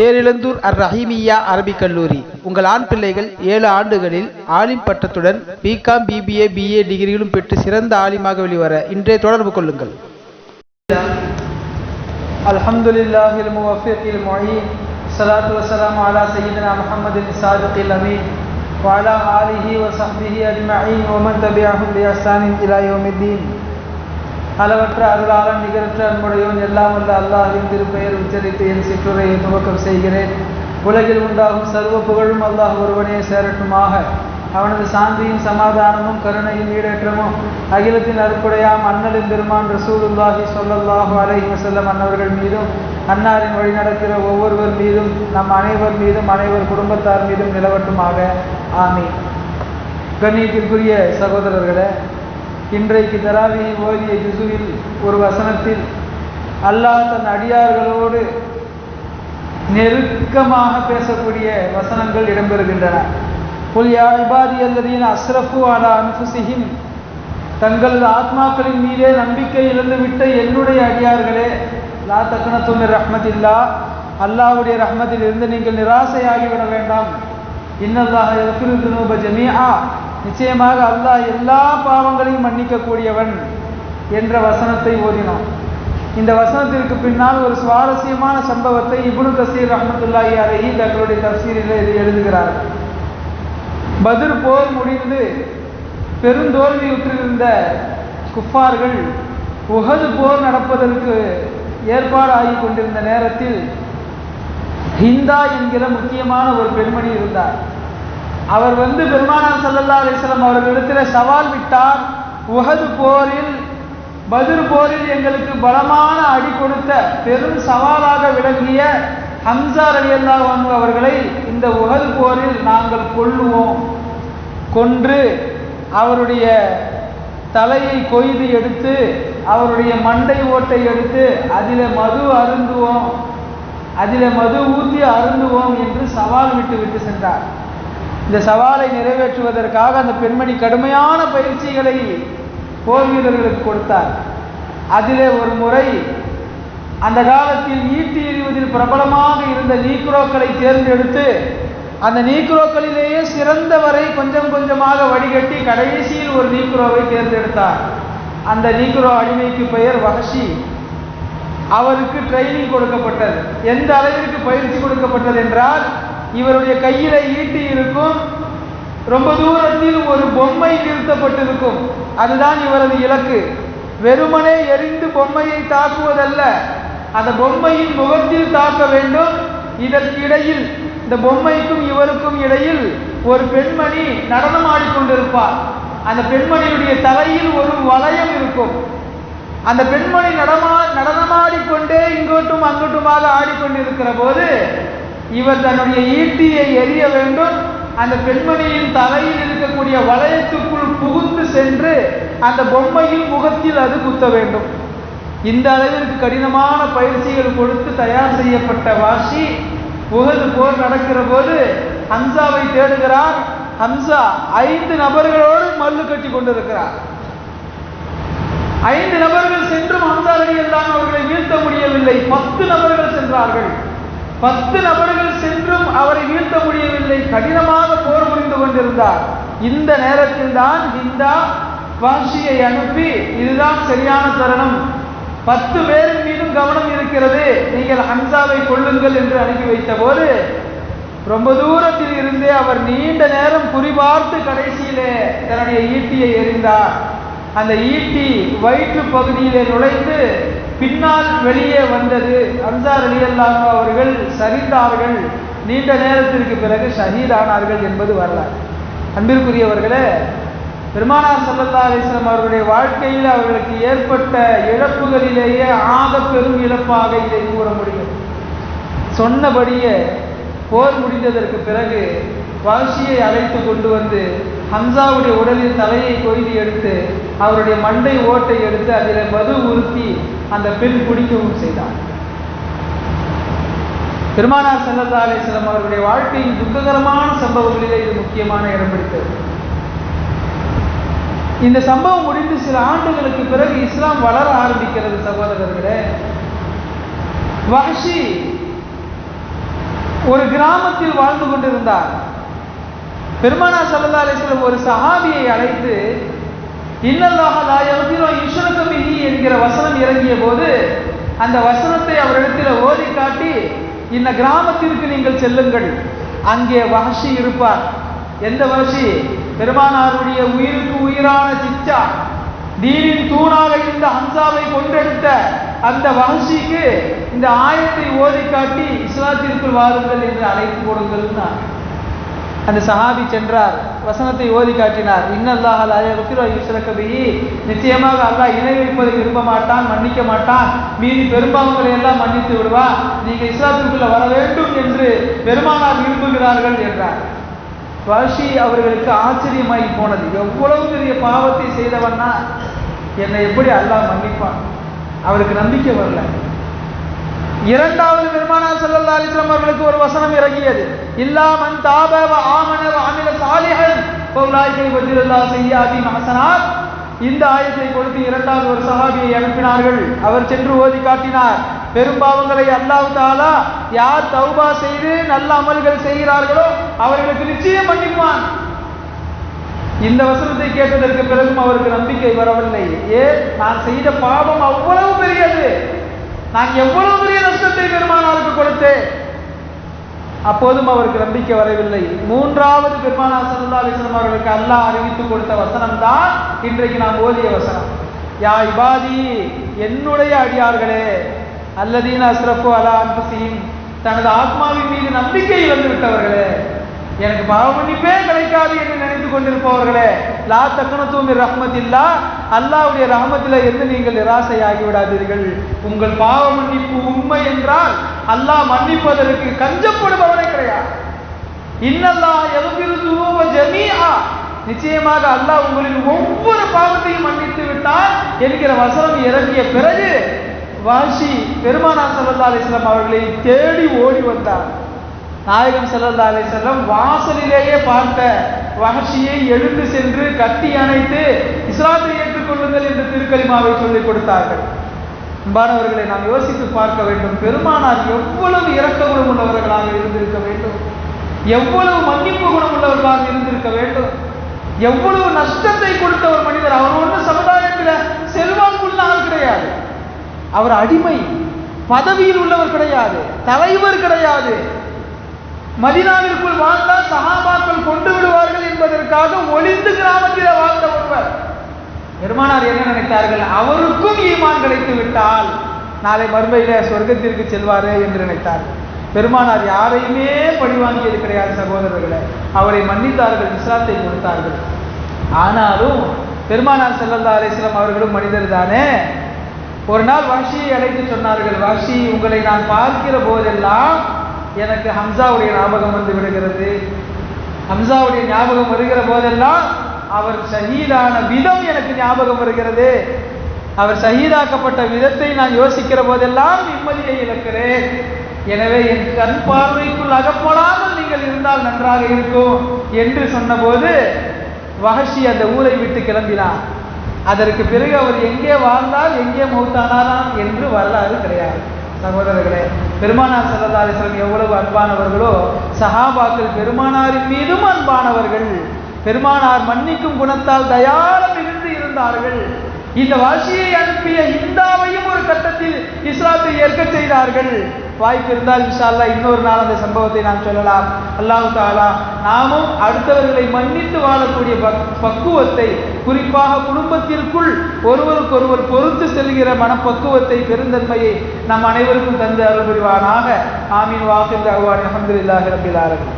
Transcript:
தேரிழந்தூர் அர் ரஹீமியா அரபிக் கல்லூரி உங்கள் ஆண் பிள்ளைகள் ஏழு ஆண்டுகளில் ஆலிம் பட்டத்துடன் பிகாம் பிபிஏ பிஏ டிகிரிகளும் பெற்று சிறந்த ஆலிமாக வெளிவர இன்றே தொடர்பு கொள்ளுங்கள் الحمد لله الموفق المعين الصلاة والسلام على سيدنا محمد الصادق الأمين وعلى آله وصحبه أجمعين ومن تبعهم بإحسان إلى يوم الدين அளவற்ற அருளாளன் நிகரற்ற அன்புடையவன் எல்லாம் வல்ல அல்லாஹின் திருப்பெயர் உச்சரித்து என் சிற்றுரையை துவக்கம் செய்கிறேன். உலகில் உண்டாகும் சர்வ புகழும் அல்லாஹ் ஒருவனே சேரட்டுமாக. அவனது சாந்தியும் சமாதானமும் கருணையும் ஈடேற்றமும் அகிலத்தின் அற்புடையாம் அண்ணலின் பெருமான் ரசூலுல்லாஹி சொல்லல்லாஹு அலைஹி வசல்லம் அன்னவர்கள் மீதும் அன்னாரின் வழி நடக்கிற ஒவ்வொருவர் மீதும் நம் அனைவர் மீதும் அனைவர் குடும்பத்தார் மீதும் நிலவட்டுமாக. ஆமீன். கண்ணியத்திற்குரிய சகோதரர்களே இன்றைக்கு தராவி ஓதிய ஜிசுவில் ஒரு வசனத்தில் அல்லாஹ் தன் அடியார்களோடு நெருக்கமாக பேசக்கூடிய வசனங்கள் இடம்பெறுகின்றன. புல் யாழ்பாதி இபாதி அஸ்ரஃபு அலா அன்புசிஹின் தங்கள் ஆத்மாக்களின் மீதே நம்பிக்கை இழந்துவிட்ட என்னுடைய அடியார்களே லா தக்கனத்துமி ரஹ்மத் இல்லா அல்லாஹ்வுடைய ரஹ்மத்தில் இருந்து நீங்கள் நிராசையாகிவிட வேண்டாம். இன்னதாக எஃபிரு ஜமீஆ. நிச்சயமாக அல்லாஹ் எல்லா பாவங்களையும் மன்னிக்கக்கூடியவன் என்ற வசனத்தை ஓதினோம் இந்த வசனத்திற்கு பின்னால் ஒரு சுவாரஸ்யமான சம்பவத்தை இபுனு கசீர் ரஹமத்துல்லாஹி அலஹி தங்களுடைய தப்சீரில் இது எழுதுகிறார்கள் பத்ர் போர் முடிந்து பெருந்தோல்வியுற்றிருந்த குஃபார்கள் உகது போர் நடப்பதற்கு ஏற்பாடு ஆகி கொண்டிருந்த நேரத்தில் ஹிந்தா என்கிற முக்கியமான ஒரு பெண்மணி இருந்தார். அவர் வந்து பெருமானார் சல்லல்லா அலிஸ்லாம் அவர்களிடத்தில் சவால் விட்டார். உகது போரில் பதில் போரில் எங்களுக்கு பலமான அடி கொடுத்த பெரும் சவாலாக விளங்கிய ஹம்சா அலி அவர்களை இந்த உகது போரில் நாங்கள் கொள்ளுவோம் கொன்று அவருடைய தலையை கொய்து எடுத்து அவருடைய மண்டை ஓட்டை எடுத்து அதில் மது அருந்துவோம். அதில் மது ஊற்றி அருந்துவோம் என்று சவால் விட்டு விட்டு சென்றார். இந்த சவாலை நிறைவேற்றுவதற்காக அந்த பெண்மணி கடுமையான பயிற்சிகளை போர் வீரர்களுக்கு கொடுத்தார். அதிலே ஒரு முறை அந்த காலத்தில் ஈட்டி எறிவதில் பிரபலமாக இருந்த நீக்ரோக்களை தேர்ந்தெடுத்து அந்த நீக்ரோக்களிலேயே சிறந்தவரை கொஞ்சம் கொஞ்சமாக வடிகட்டி கடைசியில் ஒரு நீக்ரோவை தேர்ந்தெடுத்தார். அந்த நீக்ரோ அடிமைக்கு பெயர் வஹஷி. அவருக்கு ட்ரைனிங் கொடுக்கப்பட்டது. எந்த அளவிற்கு பயிற்சி கொடுக்கப்பட்டது என்றால் இவருடைய கையில ஈட்டி இருக்கும். ரொம்ப தூரத்தில் ஒரு பொம்மை நிறுத்தப்பட்டிருக்கும். அதுதான் இவரது இலக்கு. வெறுமனே எரிந்து பொம்மையை தாக்குவதல்ல. அந்த பொம்மையின் முகத்தில் தாக்க வேண்டும். இதற்கு இடையில் இந்த பொம்மைக்கும் இவருக்கும் இடையில் ஒரு பெண்மணி நடனம் ஆடிக்கொண்டிருப்பார். அந்த பெண்மணியுடைய தலையில் ஒரு வளையம் இருக்கும். அந்த பெண்மணி நடமா நடனமாடிக்கொண்டே இங்கோட்டும் அங்கோட்டுமாக ஆடிக்கொண்டிருக்கிற போது இவர் தன்னுடைய ஈட்டியை எரிய வேண்டும். அந்த பெண்மணியின் தலையில் இருக்கக்கூடிய வளையத்துக்குள் புகுந்து சென்று அந்த பொம்மையின் முகத்தில் அது குத்த வேண்டும். இந்த அளவிற்கு கடினமான பயிற்சிகள் கொடுத்து தயார் செய்யப்பட்ட வாசி உகது போர் நடக்கிற போது ஹம்சாவை தேடுகிறார். ஹம்சா ஐந்து நபர்களோடு மல்லு கட்டி கொண்டிருக்கிறார். ஐந்து நபர்கள் சென்றும் ஹம்சா அலி அவர்களை வீழ்த்த முடியவில்லை. பத்து நபர்கள் சென்றார்கள். பத்து நபர்கள் சென்றும் அவரை வீழ்த்த முடியவில்லை. கடினமாக போர் புரிந்து கொண்டிருந்தார். இந்த நேரத்தில் தான் ஹிந்தா வாஷியை அனுப்பி இதுதான் சரியான தருணம். பத்து பேரின் மீதும் கவனம் இருக்கிறது. நீங்கள் ஹம்சாவை கொள்ளுங்கள் என்று அனுப்பி வைத்த போது ரொம்ப தூரத்தில் இருந்தே அவர் நீண்ட நேரம் குறிபார்த்து கடைசியிலே தன்னுடைய ஈட்டியை எறிந்தார். அந்த ஈட்டி வயிற்று பகுதியிலே நுழைந்து பின்னால் வெளியே வந்தது. அன்சார் அலியல்லாஹு அவர்கள் சரிந்தார்கள். நீண்ட நேரத்திற்கு பிறகு ஷஹீதானார்கள் என்பது வரலாறு. அன்பிற்குரியவர்களே பெருமானார் சல்லல்லா அலிஸ்லாம் அவர்களுடைய வாழ்க்கையில் அவர்களுக்கு ஏற்பட்ட இழப்புகளிலேயே ஆக பெரும் இழப்பாக இதை கூற முடியும் சொன்னபடியே போர் முடிந்ததற்கு பிறகு வாசியை அழைத்து கொண்டு வந்து ஹம்சாவுடைய உடலில் தலையை கொய்து எடுத்து அவருடைய மண்டை ஓட்டை எடுத்து அதில் மது உறுத்தி அந்த பெண் குடிக்கவும் செய்தார். பெருமானார் சல்லல்லா அலிஸ்லாம் அவர்களுடைய வாழ்க்கையின் துக்ககரமான சம்பவங்களிலே இது முக்கியமான இடம் பிடித்தது. இந்த சம்பவம் முடிந்து சில ஆண்டுகளுக்கு பிறகு இஸ்லாம் வளர ஆரம்பிக்கிறது சகோதரர்களே. வஹஷி ஒரு கிராமத்தில் வாழ்ந்து கொண்டிருந்தார். பெருமானா சல்லா அலிஸ்லம் ஒரு சஹாபியை அழைத்து இன்னல்லாக லாயகிரோ யக்ஃபிரு என்கிற வசனம் இறங்கிய போது அந்த வசனத்தை அவரிடத்தில் ஓதி காட்டி இந்த கிராமத்திற்கு நீங்கள் செல்லுங்கள். அங்கே வஹஷி இருப்பார். எந்த வஹஷி? பெருமானாருடைய உயிருக்கு உயிரான சிச்சா. தீனின் தூணாக இருந்த ஹம்சாவை கொண்டெடுத்த அந்த வஹஷிக்கு இந்த ஆயத்தை ஓதி காட்டி இஸ்லாத்திற்குள் வாருங்கள் என்று அழைத்து கொடுங்கள் அந்த சஹாபி சென்றார் வசனத்தை ஓதி காட்டினார். இன்னல்லாஹ் லா நிச்சயமாக அல்லாஹ் இணை வைப்பதை விரும்ப மாட்டான் மன்னிக்க மாட்டான். மீதி பெரும்பாவங்களை எல்லாம் மன்னித்து விடுவா. நீங்க இஸ்லாத்திற்குள்ள வர வேண்டும் என்று பெருமானார் விரும்புகிறார்கள் என்றார். வஷி அவர்களுக்கு ஆச்சரியமாகி போனது. எவ்வளவு பெரிய பாவத்தை செய்தவன்னா என்னை எப்படி அல்லாஹ் மன்னிப்பான்? அவருக்கு நம்பிக்கை வரல. இரண்டாவது பெருமானா ஸல்லல்லாஹு அலிஸ்லாம் அவர்களுக்கு ஒரு வசனம் இறங்கியது. இல்லா மன் தாப ஆமன வ அமில சாலிஹன். பௌலாய்கை வஜிரல்லா செய்யாதி ஹஸனாத் இந்த ஆயத்தை கொடுத்து இரண்டாவது ஒரு சஹாபியை அனுப்பினார்கள். அவர் சென்று ஓதி காட்டினார். பெரும்பாவங்களை அல்லாஹ் தாலா யார் தௌபா செய்து நல்ல அமல்கள் செய்கிறார்களோ அவர்களுக்கு நிச்சயம் மன்னிப்பான் இந்த வசனத்தை கேட்டதற்கு பிறகும் அவருக்கு நம்பிக்கை வரவில்லை. ஏன் நான் செய்த பாவம் அவ்வளவு பெரியது. நான் எவ்வளவு பெரிய பெருமானாருக்கு கொடுத்தேன். அப்போதும் அவருக்கு நம்பிக்கை வரவில்லை. மூன்றாவது பெருமானார் சல்லா அலிஸ்லாம் அவர்களுக்கு அல்லாஹ் அறிவித்து கொடுத்த வசனம் தான் இன்றைக்கு நாம் ஓதிய வசனம். யா இபாதி என்னுடைய அடியார்களே அல்லதீன் அஸ்ரஃபு அலா அன்புசியும் தனது ஆத்மாவின் மீது நம்பிக்கை இழந்து விட்டவர்களே எனக்கு பாவ மன்னிப்பே கிடைக்காது என்று நினைத்து கொண்டிருப்பவர்களே லா தக்கணத்துவம் ரஹ்மத்தில்லா அல்லாவுடைய ரஹமத்தில் இருந்து நீங்கள் நிராசையாகி விடாதீர்கள். உங்கள் பாவ மன்னிப்பு உண்மை என்றால் அல்லாஹ் மன்னிப்பதற்கு கஞ்சப்படுபவனே கிடையாது. இன்னல்லா எதுபிரு துருவ ஜமீஆ நிச்சயமாக அல்லாஹ் உங்களின் ஒவ்வொரு பாவத்தையும் மன்னித்து விட்டார் என்கிற வசனம் இறங்கிய பிறகு வாஷி பெருமானா சல்லா அலிஸ்லாம் அவர்களை தேடி ஓடி வந்தார் நாயகம் ஸல்லல்லாஹு அலைஹி வஸல்லம் வாசலிலேயே பார்த்த வஹஷியை எழுந்து சென்று கட்டி அணைத்து இஸ்லாத்தை ஏற்றுக்கொள்ளுங்கள் என்று திருக்கலிமாவை சொல்லிக் கொடுத்தார்கள். அன்பானவர்களை நாம் யோசித்து பார்க்க வேண்டும். பெருமானார் எவ்வளவு இரக்க குணம் உள்ளவர்களாக இருந்திருக்க வேண்டும். எவ்வளவு மன்னிப்பு குணம் உள்ளவர்களாக இருந்திருக்க வேண்டும். எவ்வளவு நஷ்டத்தை கொடுத்த ஒரு மனிதர். அவர் ஒன்று சமுதாயத்தில் செல்வாக்குள்ள ஆள் கிடையாது. அவர் அடிமை. பதவியில் உள்ளவர் கிடையாது. தலைவர் கிடையாது. மதினாவிற்குள் வாழ்ந்தால் சகாபாக்கள் கொண்டு விடுவார்கள் என்பதற்காக ஒளிந்து கிராமத்தில் வாழ்ந்த ஒருவர். பெருமானார் என்ன நினைத்தார்கள்? அவருக்கும் ஈமான் கிடைத்து விட்டால் நாளை மறுமையில சொர்க்கத்திற்கு செல்வார் என்று நினைத்தார் பெருமானார் யாரையுமே பழிவாங்கியது கிடையாது சகோதரர்களை. அவரை மன்னித்தார்கள் இஸ்லாத்தை கொடுத்தார்கள். ஆனாலும் பெருமானார் செல்லல்லா அலிஸ்லாம் அவர்களும் மனிதர் தானே. ஒரு நாள் வஷியை அழைத்து சொன்னார்கள் வஷி உங்களை நான் பார்க்கிற போதெல்லாம் எனக்கு ஹம்சாவுடைய ஞாபகம் வந்து விடுகிறது. ஹம்சாவுடைய ஞாபகம் வருகிற போதெல்லாம் அவர் ஷஹீதான விதம் எனக்கு ஞாபகம் வருகிறது. அவர் ஷஹீதாக்கப்பட்ட விதத்தை நான் யோசிக்கிற போதெல்லாம் நிம்மதியை இழக்கிறேன். எனவே என் கண் பார்வைக்குள் அகப்படாமல் நீங்கள் இருந்தால் நன்றாக இருக்கும் என்று சொன்னபோது வஹஷி அந்த ஊரை விட்டு கிளம்பினார் அதற்கு பிறகு அவர் எங்கே வாழ்ந்தால் எங்கே மௌத்தானாராம் என்று வரலாறு கிடையாது. சகோதரர்களே பெருமானார் சல்லா எவ்வளவு அன்பானவர்களோ சஹாபாக்கள் பெருமானாரின் மீதும் அன்பானவர்கள். பெருமானார் மன்னிக்கும் குணத்தால் தயார மிகுந்து இருந்தார்கள். இந்த வாசியை அனுப்பிய இந்தாவையும் ஒரு கட்டத்தில் இஸ்லாத்தை ஏற்க செய்தார்கள். வாய்ப்பு இருந்தால் இன்ஷா இன்னொரு நாள் அந்த சம்பவத்தை நாம் சொல்லலாம். அல்லாஹ் தாலா நாமும் அடுத்தவர்களை மன்னித்து வாழக்கூடிய பக்- பக்குவத்தை குறிப்பாக குடும்பத்திற்குள் ஒருவருக்கொருவர் பொறுத்து செல்கிற மனப்பக்குவத்தை பெருந்தன்மையை நம் அனைவருக்கும் தந்து அருள் புரிவானாக. ஆமீன். வாக்கு அல்ஹம்துலில்லாஹி ரபில் ஆரம்பி